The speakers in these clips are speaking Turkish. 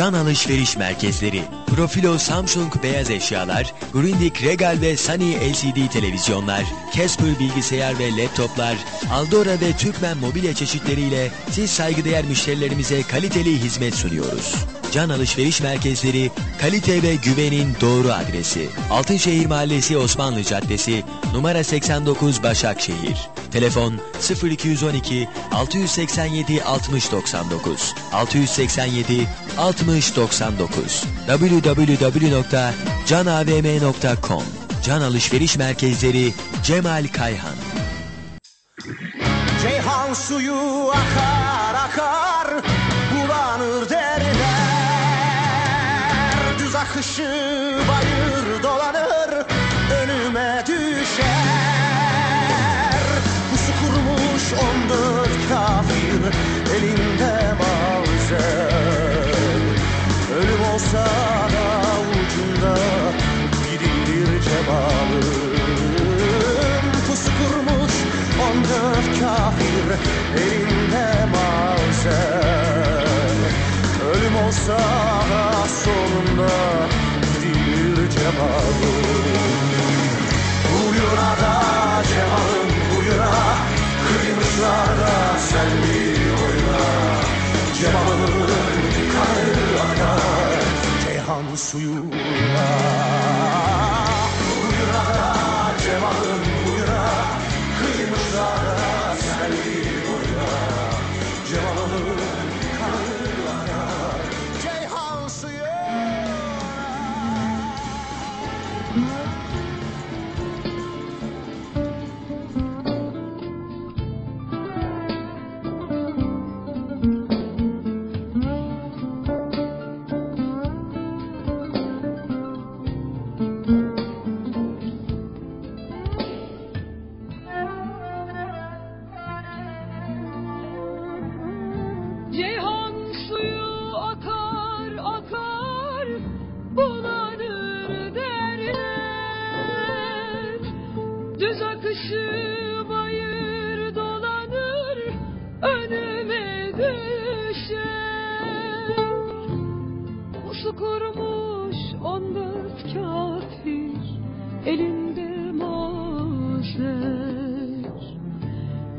Can Alışveriş Merkezleri, Profilo Samsung beyaz eşyalar, Grundig Regal ve Sunny LCD televizyonlar, Casper bilgisayar ve laptoplar, Aldora ve Türkmen mobilya çeşitleriyle siz saygıdeğer müşterilerimize kaliteli hizmet sunuyoruz. Can Alışveriş Merkezleri, kalite ve güvenin doğru adresi. Altınşehir Mahallesi Osmanlı Caddesi, numara 89 Başakşehir. Telefon 0212 687 6099 687 6099 www.canavm.com Can Alışveriş Merkezleri Cemal Kayhan Ceyhan suyu akar Akışı bayır dolanır önüme düşer. Pusu kurmuş on dört kafir elinde malzer Ölüm olsa da ucunda gidilir cemalım Pusu kurmuş on dört kafir elinde Huyuna da cemalım huyuna Kıymışlar da sen bir oyuna Cemal'ın kanı suyuna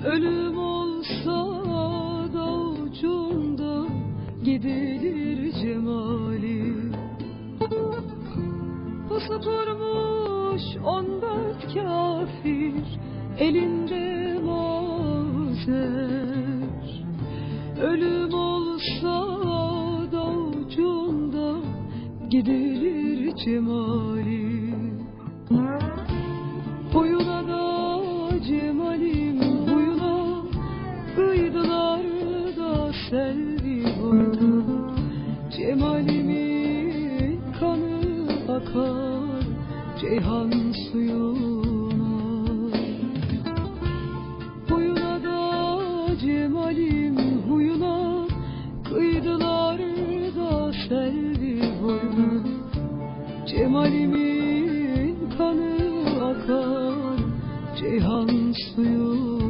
Ölüm olsa da ucunda gidilir cemali. Pusu kurmuş on dört kafir elinde mazer Ölüm olsa da ucunda gidilir cemali da selvi boyuna Cemalimin kanı akar Ceyhan suyuna. Huyuna da cemalim huyuna Kıydılar da selvi boyuna. Cemalimin kanı akar Ceyhan suyuna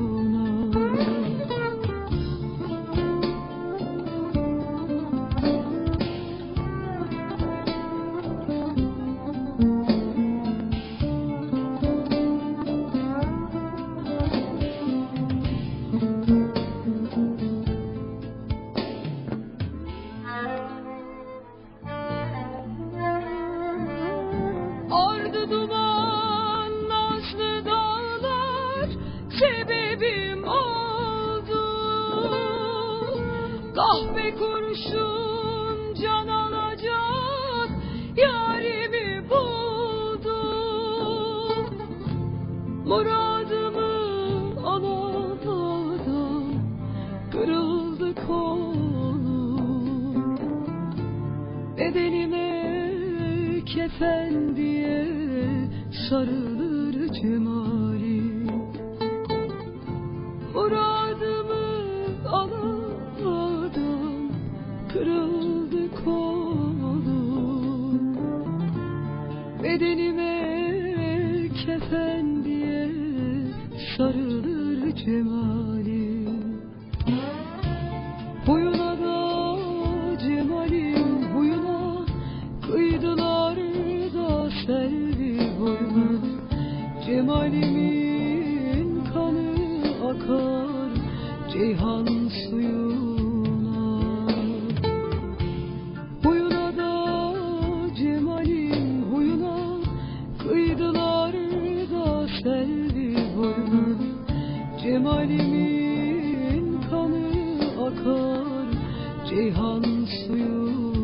Kahve kurşun can alacak yarimi buldu Muradımı alamadan kırıldı kolum. Bedenime kefen diye sarılır cemali Muradımı alamadan kırıldı kolum. Bedenime kefen diye sarılır cemali Cemalimin kanı akar Ceyhan suyuna. Huyuna da Cemal'in huyuna Kıydılar da selvi boyuna. Cemalimin kanı akar Ceyhan suyuna.